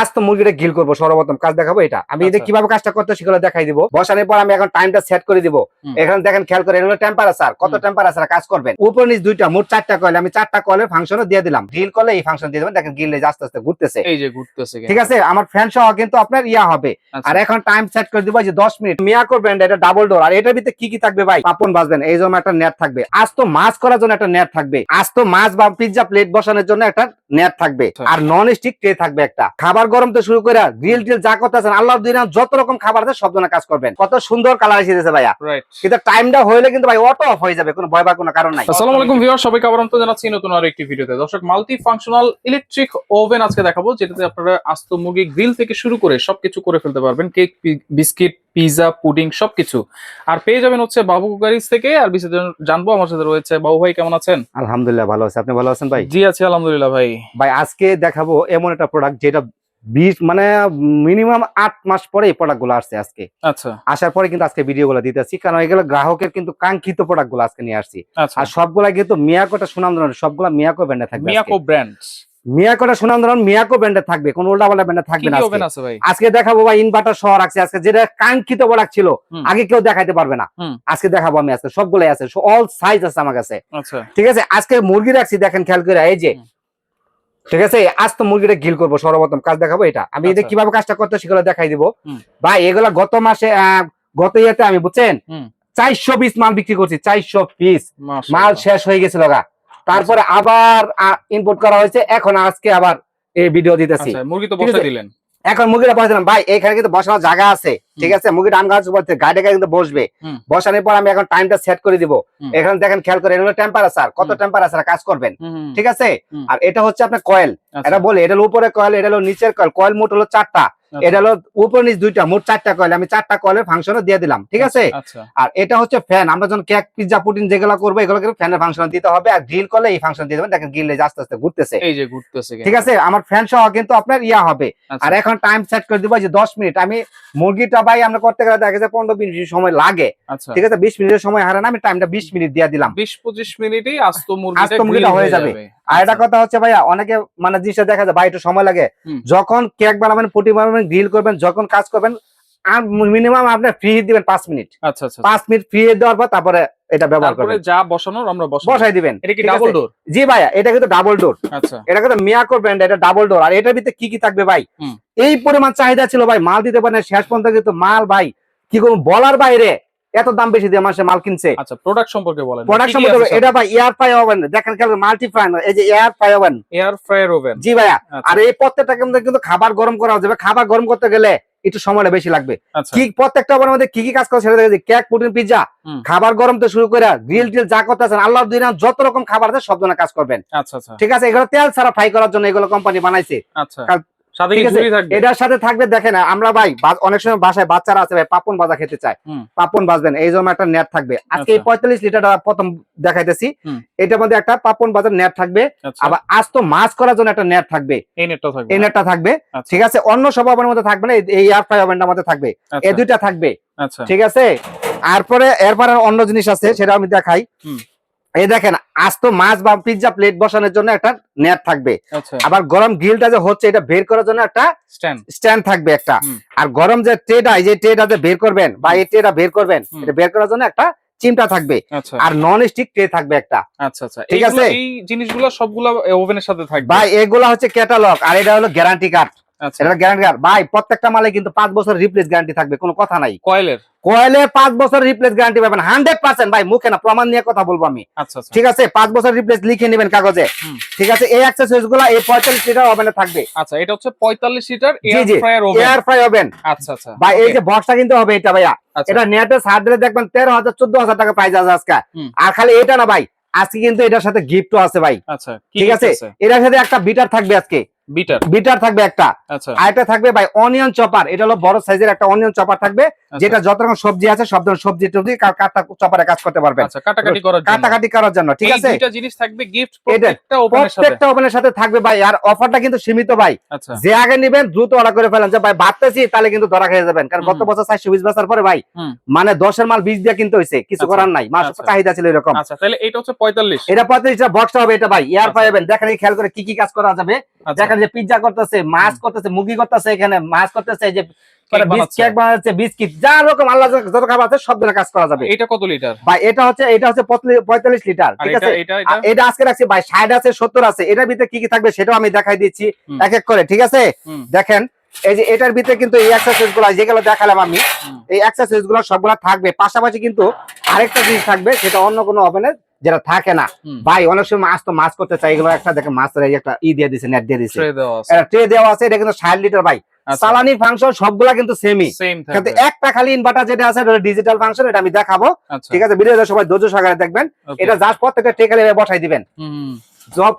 আজ তো মুরগিটা গিল করব সর্বপ্রথম কাজ দেখাবো এটা। আমি এটা আচ্ছা। কীভাবে কাজটা করতে সেগুলো দেখাই দিব। বসানোর পর আমি এখন টাইমটা সেট করে দিব। এখানে দেখেন খেয়াল করে এগুলো টেম্পারেচার কত। টেম্পারেচার কাজ করবেন? উপর নিচ দুইটা মোট চারটা কয়েল আমি চারটা কয়েলের ফাংশনও দিয়ে দিলাম। গ্রিল করলে এই ফাংশন দিয়ে দেবেন। দেখেন গ্রিল আস্তে আস্তে ঘুরতেছে। এই যে ঘুরতেছে ঠিক আছে? আমার ফ্যান সহ কিন্তু আপনার ইয়া হবে। আচ্ছা। আর এখন টাইম সেট করে দিব যে দশ মিনিট। মিয়াকো ব্র্যান্ড এটা ডাবল ডোর আর এটার ভিতরে কি কি থাকবে ভাই? পাপন বাজবেন এই জন্য একটা নেট থাকবে। আজ তো মাছ করার জন্য একটা নেট থাকবে। আজ তো মাছ বা পিৎজা প্লেট বসানোর জন্য একটা নেট থাকবে। আচ্ছা। আর নন স্টিক ট্রে থাকবে একটা। খাবার গরম তো শুরু করে গ্রিল টিল যা করতে আছেন আল্লাহ দিন যত রকম খাবার আছে সব কাজ করবেন। কত সুন্দর কালার এসেছে ভাইয়া। কিন্তু টাইমটা হইলে কিন্তু ভাই অটো অফ হয়ে যাবে কোনো ভয় বা কোনো কারণ নাই। আসসালামু আলাইকুম ভিউয়ার সবাইকে আবার আমন্ত্রণ জানাচ্ছি নতুন আরও একটি ভিডিওতে দর্শক মাল্টি ফাংশনাল ইলেকট্রিক ওভেন আজকে দেখাবো যেটাতে আপনারা আস্ত মুরগি গ্রিল থেকে শুরু করে সবকিছু করে ফেলতে পারবেন। কেক বিস্কিট পিজা পুডিং সবকিছু। আর পেয়ে যাবেন হচ্ছে বাবু কুকারিজ থেকে। আর বিশেষ জানব আমার সাথে রয়েছে বাবু ভাই কেমন আছেন? আলহামদুলিল্লাহ ভালো আছে। আপনি ভালো আছেন ভাই? জি আছি আলহামদুলিল্লাহ ভাই। ভাই আজকে দেখাবো এমন একটা প্রোডাক্ট যেটা বিশ মানে মিনিমাম আট মাস পরে এই প্রোডাক্টগুলো আসছে আজকে। আচ্ছা। আসার পরে কিন্তু আজকে ভিডিও গুলো দিতেছি কারণ এগুলো গ্রাহকের কিন্তু কাঙ্ক্ষিত প্রোডাক্টগুলো আজকে নিয়ে আসছি। আচ্ছা। আর সবগুলা কিন্তু মিয়াকোটা সুনাম ধরনের সবগুলা মিয়াকো ব্র্যান্ডে থাকবে মিয়াকো ব্র্যান্ড মিয়াকোটা সুনাম ধরনের মিয়াকো ব্র্যান্ডে থাকবে কোন উল্টা পাল্টা ব্র্যান্ডে থাকবে না আজকে। দেখাবো ভাই ইনভার্টার সহ রাখছি আজকে যেটা কাঙ্ক্ষিত প্রোডাক্ট ছিল আগে কেউ দেখাইতে পারবে না। আজকে দেখাবো আমি আজকে সবগুলাই আছে অল সাইজ আছে আমার কাছে। আচ্ছা। ঠিক আছে? আজকে মুরগি রাখছি দেখেন খেয়াল করে এই যে। ঠিক আছে? আজ তো মুরগিটা গিল করব সর্বপ্রথম কাজ দেখাবো এটা। আমি এটা আচ্ছা। কীভাবে কাজটা করতে সেগুলো দেখাই দিব। ভাই এগুলা গত মাসে গত ইয়েতে আমি বুঝছেন? চারশো পিস মাল বিক্রি করছি চারশো পিস। মাল শেষ হয়ে গেছিল গা। তারপরে আবার ইনপুট করা হয়েছে। এখন আজকে আবার এই ভিডিও দিতেছি। আচ্ছা মুরগি তো বসে দিলেন। এখন মুরগিটা বসে দিলাম। ভাই এখানে কিন্তু বসানোর জায়গা আছে। ঠিক আছে? মুরগিটা আম গাছ বলতে গাড়ি গাড়ি কিন্তু বসবে। বসানোর পর আমি এখন টাইমটা সেট করে দিব। এখানে দেখেন খেয়াল করে এগুলো টেম্পারেচার কত। টেম্পারেচার কাজ করবেন। ঠিক আছে? আর এটা হচ্ছে আপনার কয়েল আচ্ছা, এটা বলে এটা উপরে কয়েল এটা হলো নিচের কয়েল কয়েল মোট হলো চারটা। আচ্ছা, এটা হলো উপর নিচ দুইটা মোট চারটা কয়েল আমি চারটা কয়েলের ফাংশনও দিয়ে দিলাম। ঠিক আছে? আচ্ছা। আর এটা হচ্ছে ফ্যান আমরা যখন কেক পিৎজা পুটিন যেগুলো করব এগুলো ফ্যানের ফাংশন দিতে হবে। আর গ্রিল করলে এই ফাংশন দিয়ে দেবেন। দেখেন গ্রিল আস্তে আস্তে ঘুরতেছে। এই যে ঘুরতেছে ঠিক আছে? আমার ফ্যান সহ কিন্তু আপনার ইয়া হবে। আর এখন টাইম সেট করে দিব যে দশ মিনিট। আমি মুরগিটা ভাই আমরা করতে গেলে দেখা যায় পনেরো মিনিট সময় লাগে। আচ্ছা। ঠিক আছে? বিশ মিনিটের সময় হারে না আমি টাইমটা বিশ মিনিট দিয়ে দিলাম। বিশ পঁচিশ মিনিটে আস্ত মুরগিটা হয়ে যাবে। আর একটা কথা হচ্ছে ভাইয়া অনেকে মানে জিনিসটা দেখা যায় ভাই একটু সময় লাগে। যখন কেক বানাবেন পুটি বানাবেন গ্রিল করবেন যখন কাজ করবেন আর মিনিমাম আপনি ফ্রি দিবেন পাঁচ মিনিট। আচ্ছা আচ্ছা পাঁচ মিনিট ফ্রি দেওয়ার পর তারপরে এটা ব্যবহার করবেন। যা বসানোর আমরা বসাই দিবেন। এটা কি ডাবল ডোর জি ভাইয়া এটা কিন্তু ডাবল ডোর আচ্ছা। এটা কিন্তু মিয়াকো ব্র্যান্ড এটা ডাবল ডোর আর এটার ভিতরে কি কি থাকবে ভাই? এই পরিমাণ চাহিদা ছিল ভাই মাল দিতে শেষ পর্যন্ত কিন্তু মাল ভাই কি করব বলার বাইরে এত দাম বেশি দিয়ে মানুষের মাল কিনছে। আচ্ছা প্রোডাক্ট সম্পর্কে বলেন। প্রোডাক্ট সম্পর্কে এটা ভাই এয়ার ফ্রাই ওভেন দেখেন মাল্টি ফ্রাই এই যে air fry oven air fryer oven ji ভাইয়া। আর এই প্রত্যেকটা কিন্তু খাবার গরম করা যাবে খাবার গরম করতে গেলে একটু সময়টা বেশি লাগবে। আচ্ছা। কি প্রত্যেকটা ওভারের মধ্যে কি কি কাজ করে সেটা দেখেছি কেক প্রোটিন পিৎজা খাবার গরম তো শুরু করে গ্রিল টিল যা করতে আছেন আল্লাহ দিন যত রকম খাবার আছে সব ধরনের কাজ করবেন। আচ্ছা আচ্ছা। ঠিক আছে এগুলো তেল ছাড়া ফ্রাই করার জন্য এগুলো কোম্পানি বানাইছে। আচ্ছা। ঠিক আছে, এটার সাথে থাকবে দেখেন আমরা ভাই অনেক সময় বাসায় বাচ্চারা আছে ভাই পাপন ভাজা খেতে চায়। পাপন ভাজবেন এই জন্য একটা নেট থাকবে। আজকে এই আচ্ছা। পঁয়তাল্লিশ লিটার প্রথম দেখাইতেছি। এটার মধ্যে একটা পাপন ভাজার নেট থাকবে। আচ্ছা। আবার আজ তো মাছ করার জন্য একটা নেট থাকবে। এই নেটটা থাকবে থাকবে। আচ্ছা, ঠিক আছে অন্য সব ওভেনের মধ্যে থাকবে না এই- এয়ার ফ্রাই ওভেনটার মধ্যে থাকবে। এই দুইটা থাকবে। ঠিক আছে? তারপরে এরপরে অন্য জিনিস আছে সেটা আমি দেখাই। এই দেখেন আজ তো মাছ বা পিৎজা প্লেট বসানোর জন্য একটা নেট থাকবে। আচ্ছা। আবার গরম গ্রিলটা যে হচ্ছে এটা বের করার জন্য একটা স্ট্যান্ড থাকবে একটা। আর গরম যে ট্রেটা এই যে ট্রেটা যে বের করবেন বা এই ট্রেটা বের করবেন এটা বের করার জন্য একটা চিমটা থাকবে। আচ্ছা। আর নন স্টিক ট্রে থাকবে একটা। আচ্ছা আচ্ছা। ঠিক আছে? এই জিনিসগুলো সবগুলো ওভেনের সাথে থাকবে? ভাই এগুলা হচ্ছে ক্যাটালগ আর এটা হলো গ্যারান্টি কার্ড এটা গ্যারান্টি ভাই প্রত্যেকটা মালে কিন্তু পাঁচ বছর রিপ্লেস গ্যারান্টি থাকবে কোনো কথা নাই। কয়েলের? কয়েলে পাঁচ বছর রিপ্লেস গ্যারান্টি পাবেন হান্ড্রেড পার্সেন্ট ভাই মুখে না প্রমাণ নিয়ে কথা বলব আমি। ঠিক আছে পাঁচ বছর রিপ্লেস লিখে নেবেন কাগজে। ঠিক আছে এই অ্যাক্সেসরিজগুলো এই পঁয়তাল্লিশ লিটার ওভেনে থাকবে। আচ্ছা এটা হচ্ছে পঁয়তাল্লিশ লিটার এয়ার জি fryer oven air fry oven আচ্ছা আচ্ছা। ভাই এই যে বক্সটা কিন্তু হবে এটা ভাইয়া। এটা নেটে সার দিলে দেখবেন তেরো হাজার চোদ্দ হাজার টাকা প্রাইস আছে আজকে। আর খালি এটা না ভাই আজকে কিন্তু এটার সাথে গিফটও আছে ভাই। আচ্ছা ঠিক আছে? এটার সাথে একটা বিটার থাকবে আজকে। বিটার বিটার থাকবে একটা। আচ্ছা। আর একটা থাকবে ভাই অনিয়ন চপার এটা হলো বড় সাইজের একটা অনিয়ন চপার থাকবে আচ্ছা, যেটা যত রকম সবজি আছে সব ধরনের সবজি টবজি কাটা চপারে কাজ করতে পারবেন। আচ্ছা কাটাকাটি করার জন্য। কাটাকাটি করার জন্য ঠিক আছে? দুইটা জিনিস থাকবে গিফট প্রত্যেকটা ওভেনের সাথে। প্রত্যেকটা ওভেনের সাথে থাকবে ভাই আর অফারটা কিন্তু সীমিত ভাই। যে আগে নিবেন দ্রুত অর্ডার করে ফেলেন। যে ভাই ভাবতেছি তাহলে কিন্তু ধরা খেয়ে যাবেন। কারণ গত বছর চারশো বিশ বছর পরে ভাই। মানে দশের মাল বিশ দিয়ে কিনতে হয়েছে কিছু করার নাই। মাস। চাহিদা ছিল এরকম। আচ্ছা তাহলে এটা হচ্ছে পঁয়তাল্লিশ। এটা পঁয়ত্রিশটা বক্সটা হবে এটা ভাই এয়ার আচ্ছা। পাইবেন দেখেন খেয়াল করে কি কি কাজ করা যাবে। আচ্ছা। যে পিৎজা করতেছে মাছ করতেছে মুরগি করতেছে এখানে মাছ করতেছে যে কেক বানাচ্ছে। কেক বানাচ্ছে বিস্কিট যা রকম আল্লাহ যত খাবার আছে সব ধরনের কাজ করা যাবে। এটা কত লিটার ভাই এটা হচ্ছে এটা হচ্ছে পঁয়তাল্লিশ লিটার ঠিক আছে? এটা এটা? আর এটা আজকে রাখছি ভাই ষাট আছে সত্তর আছে এটার ভিতরে কি কি থাকবে সেটাও আমি দেখাই দিচ্ছি এক এক করে ঠিক আছে? দেখেন এই যে এটার ভিতরে কিন্তু এই এক্সারসাইজগুলো যেগুলো দেখালাম আমি। এই এক্সারসাইজগুলো সবগুলো থাকবে। পাশাপাশি কিন্তু আরেকটা জিনিস থাকবে সেটা অন্য কোনো ওভেনে যেটা থাকে না ভাই অনেক সময় মাছ তো মাছ করতে চাই। এগুলো একটা দেখে মাছের একটা ই দিয়ে দিছে নেট দিয়ে দিছে। ট্রে আছে। এটা ট্রে দেওয়া আছে এটা কিন্তু ষাট লিটার ভাই। আচ্ছা। সালানি ফাংশন সবগুলা কিন্তু সেম কিন্তু একটা খালি ইনভার্টার যেটা আছে ডিজিটাল ফাংশন এটা আমি দেখাবো। আচ্ছা। ঠিক আছে ভিডিওটা সবাই ধৈর্য সহকারে দেখবেন। এটা জাস্ট প্রত্যেকটা টেকালে বসাই দিবেন।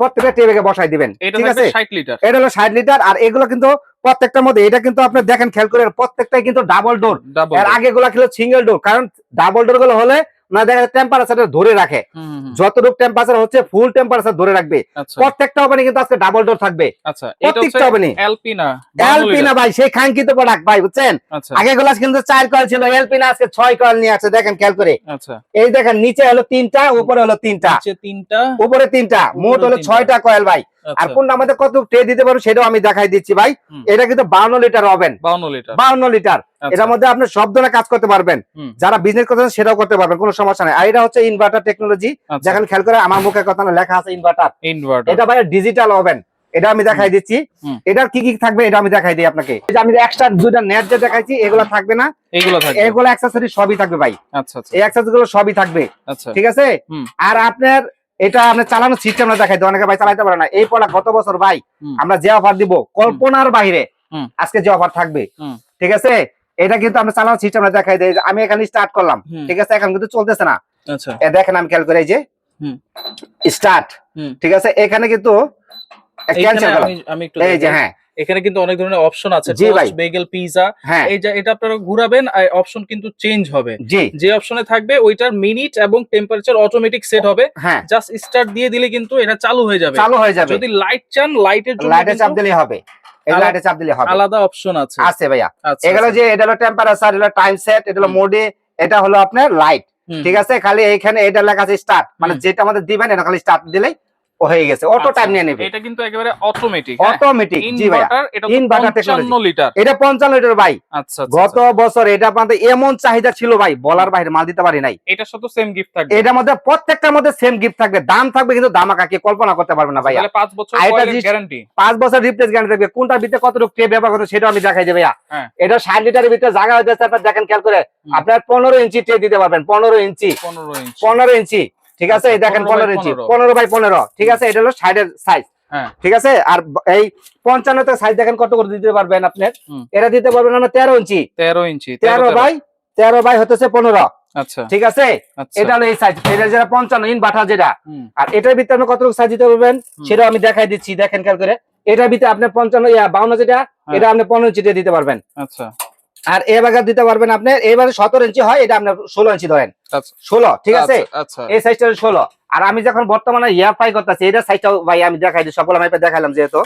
প্রত্যেকটা টেবিলে বসাই দিবেন। ঠিক আছে? 60 লিটার এটা হলো ষাট লিটার আর এগুলো কিন্তু প্রত্যেকটার মধ্যে এটা কিন্তু আপনি দেখেন খেয়াল করে প্রত্যেকটাই কিন্তু ডাবল ডোর এর আগে গুলা ছিল সিঙ্গেল ডোর কারণ ডাবল ডোরগুলো হলে না দেখা টেম্পারেচার ধরে রাখে। যতটুকু টেম্পারেচার হচ্ছে ফুল টেম্পারেচার ধরে রাখবে। আচ্ছা। প্রত্যেকটা ওভেনে কিন্তু আজকে ডাবল ডোর থাকবে। আচ্ছা প্রত্যেকটা ওভেনে এলপিনা এলপিনা ভাই সেই কাঙ্ক্ষিত প্রোডাক্ট ভাই বুঝছেন? আচ্ছা। আগে গুলা কিন্তু চার কয়েল ছিল এলপিনা আজকে ছয় কয়েল নিয়ে আসছে দেখেন খেয়াল করে। আচ্ছা। এই দেখেন নিচে হলো তিনটা উপরে হলো তিনটা। তিনটা উপরে তিনটা মোট হলো ছয়টা কয়েল ভাই। আর কোনটা আমাদের কত ট্রে দিতে পারব সেটাও আমি দেখাই দিচ্ছি ভাই। এটা কিন্তু বাউন্ন লিটার ওভেন 52 লিটার বাউন্ন লিটার। এটার মধ্যে আপনি সব ধরনের কাজ করতে পারবেন। যারা বিজনেস করতেছেন সেটাও করতে পারবেন কোনো সমস্যা নেই। আর এটা হচ্ছে ইনভার্টার টেকনোলজি আচ্ছা। যেখানে খেয়াল করে আমার মুখে কথা না লেখা আছে ইনভার্টার ইনভার্টার এটা ভাই ডিজিটাল ওভেন এটা আমি দেখাই দিচ্ছি। এটার কি কি থাকবে এটা আমি দেখাই দিই আপনাকে। আমি এক্সট্রা দুইটা নেট যে দেখাইছি এগুলো থাকবে না। এইগুলো থাকবে। এগুলো অ্যাক্সেসরি সবই থাকবে ভাই। আচ্ছা আচ্ছা। এই অ্যাক্সেসরি গুলো সবই থাকবে। আচ্ছা। ঠিক আছে? আর আপনার এটা আপনার চালানোর সিস্টেম দেখাই দিই অনেকে ভাই চালাতে পারে না। এই পড়া গত বছর ভাই আমরা যে অফার দিব কল্পনার বাইরে আজকে যে অফার থাকবে। ঠিক আছে? এটা কিন্তু আমরা চালানোর সিস্টেম দেখাই দিই আমি এখানে স্টার্ট করলাম ঠিক আছে? এখন কিন্তু চলতেছে না। আচ্ছা। এ দেখেন আমি খেয়াল করে যে হুম। স্টার্ট ঠিক আছে? এখানে কিন্তু ক্যান্সেল করলাম। আমি আমি একটু এই যে হ্যাঁ। এখানে কিন্তু অনেক ধরনের অপশন আছে ভাই। বেগেল পিজা হ্যাঁ। এই যে এটা আপনারা ঘুরাবেন অপশন কিন্তু চেঞ্জ হবে। যে অপশনে থাকবে ওইটার মিনিট এবং টেম্পারেচার অটোমেটিক সেট হবে। হ্যাঁ। জাস্ট স্টার্ট দিয়ে দিলে কিন্তু এটা চালু হয়ে যাবে। চালু হয়ে যাবে। যদি লাইট চান লাইটের জন্য লাইটে চাপ দিলেই হবে। লাইটে চাপ দিলে হবে। আলাদা অপশন আছে। আছে ভাইয়া। এগুলো যে এটা হলো টেম্পারেচার এটা টাইম সেট এটা হলো মোডে এটা হলো আপনার লাইট ঠিক আছে? খালি এইখানে এটা লেখা আছে স্টার্ট মানে যেটা আমাদের দিবেন এটা খালি স্টার্ট দিলেই হয়ে গেছে। অটো আচ্ছা, টাইম নিয়ে নেবে। এটা কিন্তু একেবারে অটোমেটিক অটোমেটিক জি ভাইয়া। ইনভার্টার এটা 55 লিটার এটা পঞ্চান্ন লিটার ভাই। আচ্ছা আচ্ছা, গত বছর এটা পান্তে এমন চাহিদা ছিল ভাই বলার বাইরে মাল দিতে পারি নাই। আচ্ছা। সাথে সেম গিফট থাকবে। এটার মধ্যে প্রত্যেকটার মধ্যে সেম গিফট থাকবে। দাম থাকবে কিন্তু দামাকা কি কল্পনা করতে পারবে না ভাইয়া। তাহলে 5 বছর এটা গ্যারান্টি পাঁচ বছর রিপ্লেস গ্যারান্টি থাকবে। কোনটার ভিতরে কতটুকু ব্যবহার করতে সেটা আমি দেখাই দেবে ভাইয়া। হ্যাঁ। এটা ষাট লিটারের ভিতরে জায়গা হয়ে যাচ্ছে আপনার দেখেন খেয়াল করে। আপনার পনেরো ইঞ্চি ট্রে দিতে পারবেন পনেরো ইঞ্চি। 15 ইঞ্চি। পনেরো ইঞ্চি। ঠিক আছে? এই আচ্ছা, দেখেন 15 পনেরো ইঞ্চি। 15 পনেরো বাই পনেরো। ঠিক আছে? এটা হলো ষাটের সাইজ হ্যাঁ। ঠিক আছে? আর এই পঞ্চান্নতে সাইজ দেখেন কত করে দিতে পারবেন আপনি। এটা দিতে পারবেন আমরা তেরো ইঞ্চি। 13 ইঞ্চি তেরো বাই তেরো বাই হতেছে পনেরো। আচ্ছা। ঠিক আছে? আচ্ছা। এটা হলো এই সাইজ এটা যেটা পঞ্চান্ন ইন বাটা যেটা। আর এটার ভিতরে আপনি কতটুকু সাইজ দিতে পারবেন। সেটাও আমি দেখাই দিচ্ছি দেখেন খেয়াল করে। এটার ভিতরে আপনি পঞ্চান্ন বাউন্ন যেটা হ্যাঁ। এটা আপনি পনেরো ইঞ্চি দিয়ে দিতে পারবেন। আচ্ছা। আর এবার দিতে পারবেন আপনি। এবারে সতেরো ইঞ্চি হয় এটা আপনার ষোলো ইঞ্চি ধরেন। আচ্ছা। ষোলো ঠিক আছে? আচ্ছা, আচ্ছা। এই সাইজটা ষোলো। আর আমি যখন বর্তমানে ইয়ার ফ্রাই করতেছি এটা সাইজটাও ভাই আমি দেখাই দিই সকল আমি দেখালাম যেহেতু।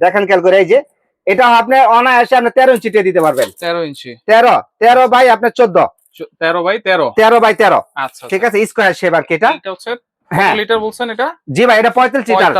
দেখেন খেয়াল করে এই যে এটা আপনি অনায়াসে আপনি তেরো ইঞ্চি দিয়ে দিতে পারবেন। 13 ইঞ্চি। তেরো তেরো বাই আপনার চোদ্দ। 13 বাই 13 তেরো বাই তেরো। আচ্ছা ঠিক আছে স্কোয়ার শেপ আর কি এটা। হ্যাঁ। লিটার বলছেন এটা? জি ভাই এটা পঁয়তাল্লিশ লিটার।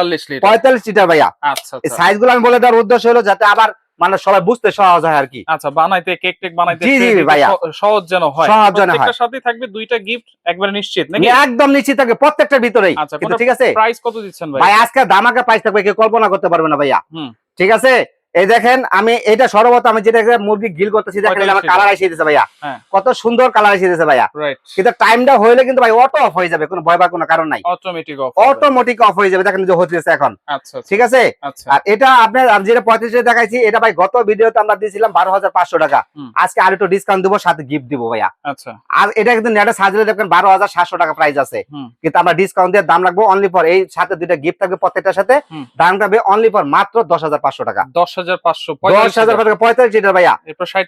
পঁয়তাল্লিশ লিটার। ভাইয়া। আচ্ছা সাইজগুলো আমি বলে দেওয়ার উদ্দেশ্য হলো যাতে আবার মানে সবাই বুঝতে সহজ হয় আর কি। আচ্ছা বানাইতে কেক টেক বানাইতে জি, জি, ভাইয়া। সহজ যেন হয়। সহজ যেন হয়। প্রত্যেকটার সাথে থাকবে দুইটা গিফট একবারে নিশ্চিত নাকি? একদম নিশ্চিত থাকবে প্রত্যেকটার ভিতরেই। আচ্ছা কিন্তু ঠিক আছে? প্রাইস কত দিচ্ছেন ভাই ভাই আজকে দামাকা প্রাইস থাকবে কেউ কল্পনা করতে পারবে না ভাইয়া। হুম। ঠিক আছে? এই দেখেন আমি এটা সর্বত আমি যেটা মুরগি গিল করতেছি দেখেন আমার কালার এসে দিতেছে ভাইয়া। কত সুন্দর কালার এসে দিতেছে ভাইয়া। কিন্তু টাইমটা হইলে কিন্তু ভাই অটো অফ হয়ে যাবে কোনো ভয় বা কোনো কারণ নাই। অটোমেটিক অফ অটোমেটিক অফ হয়ে যাবে দেখেন যে হতেছে এখন। আচ্ছা ঠিক আছে? আর এটা আপনার আমি যেটা 35 দেখাইছি এটা ভাই গত ভিডিওতে আমরা দিয়েছিলাম 12500 টাকা। আজকে আর একটু ডিসকাউন্ট দেব সাথে গিফট দেব ভাইয়া। আচ্ছা। আর এটা কিন্তু নেটে সাজলে দেখেন 12700 টাকা প্রাইস আছে। কিন্তু আমরা ডিসকাউন্ট দিয়ে দাম রাখব অনলি ফর এই সাথে দুইটা গিফট থাকবে প্রত্যেকটার সাথে। দাম থাকবে অনলি ফর মাত্র 10500 টাকা। 10 টাকা পঁয়তাল্লিশ লিটার। ভাইয়া।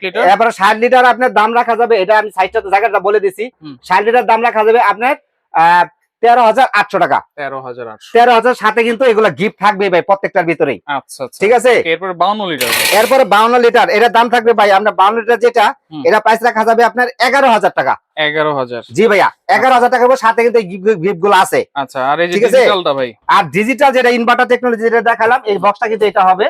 লিটার। এবারে ষাট লিটার আপনার দাম রাখা যাবে এটা আমি সাইজটা জায়গাটা বলে দিছি। ষাট লিটার দাম রাখা যাবে আপনার তেরো হাজার আটশো টাকা। তেরো হাজার তেরো হাজার সাথে কিন্তু এগুলো গিফট থাকবে ভাই প্রত্যেকটার ভিতরেই। আচ্ছা আচ্ছা। ঠিক আছে? এরপর বাউন্ন লিটার। এরপরে বাউন্ন লিটার এটার দাম থাকবে ভাই আপনার বাউন্ন লিটার যেটা। এটা প্রাইস রাখা যাবে আপনার এগারো হাজার টাকা। এগারো হাজার। জি ভাইয়া এগারো হাজার টাকা সাথে কিন্তু গিফটগুলো আছে। আচ্ছা আর এই ঠিক আছে? ডিজিটালটা ভাই? আর ডিজিটাল যেটা ইনভার্টার টেকনোলজি যেটা দেখালাম এই বক্সটা কিন্তু এটা হবে।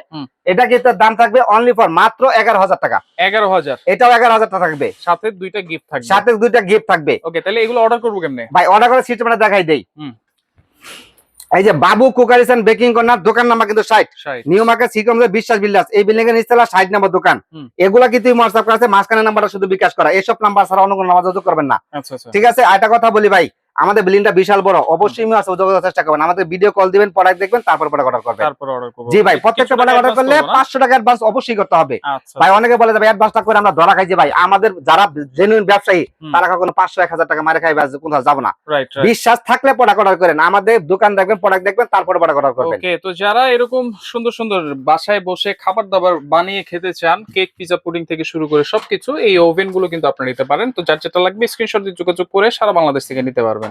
এটা কিন্তু দাম থাকবে অনলি ফর মাত্র এগারো হাজার টাকা। এগারো হাজার। এটাও এগারো হাজার টাকা থাকবে। সাথে দুইটা গিফট থাকবে। সাথে দুইটা গিফট থাকবে। ওকে তাহলে এগুলো অর্ডার করব কেমনে? ভাই অর্ডার করে সিস্টেমটা দেখাই দেই। হুম। এই যে Babu cookeries and baking corner দোকান নাম্বার কিন্তু ষাট। নিউ মার্কেট সিকম বিশ্বাস বিল্লাস। এই বিল্ডিং এর নিচতলা ষাট নাম্বার দোকান। এগুলা কিন্তু হোয়াটসঅ্যাপ করা আছে? মাঝখানে নাম্বারটা শুধু বিকাশ করা। এসব নাম্বার ছাড়া অন্য কোনো নাম্বার যোগাযোগ করবেন না। আচ্ছা আচ্ছা। ঠিক আছে? আরেকটা কথা বলি ভাই। আমাদের বিল্ডিংটা বিশাল বড়। অবশ্যই আছে যোগাযোগ চেষ্টা করবেন। আমাদের ভিডিও কল দিবেন প্রোডাক্ট দেখবেন তারপর প্রোডাক্ট অর্ডার করবেন। তারপর অর্ডার করব। জি ভাই প্রত্যেকটা প্রোডাক্ট অর্ডার করলে করব না? পাঁচশো টাকা অ্যাডভান্স অবশ্যই করতে হবে। আচ্ছা। ভাই অনেকে বলে যাবে অ্যাডভান্সটা করে আমরা ধরা খাই যে ভাই। আমাদের যারা জেনুইন ব্যবসায়ী তারা কখনো পাঁচশো এক হাজার টাকা মারে খাইবে আর কোথাও যাব না। বিশ্বাস থাকলে প্রোডাক্ট অর্ডার করেন। আমাদের দোকান দেখবেন প্রোডাক্ট দেখবেন তারপর প্রোডাক্ট অর্ডার করবেন। ওকে তো যারা এরকম সুন্দর সুন্দর বাসায় বসে খাবার দাবার বানিয়ে খেতে চান কেক পিজা পুডিং থেকে শুরু করে সবকিছু এই ওভেনগুলো কিন্তু আপনারা নিতে পারেন। তো যার যেটা লাগবে স্ক্রিনশট দিয়ে যোগাযোগ করে সারা বাংলাদেশ থেকে নিতে পারবেন।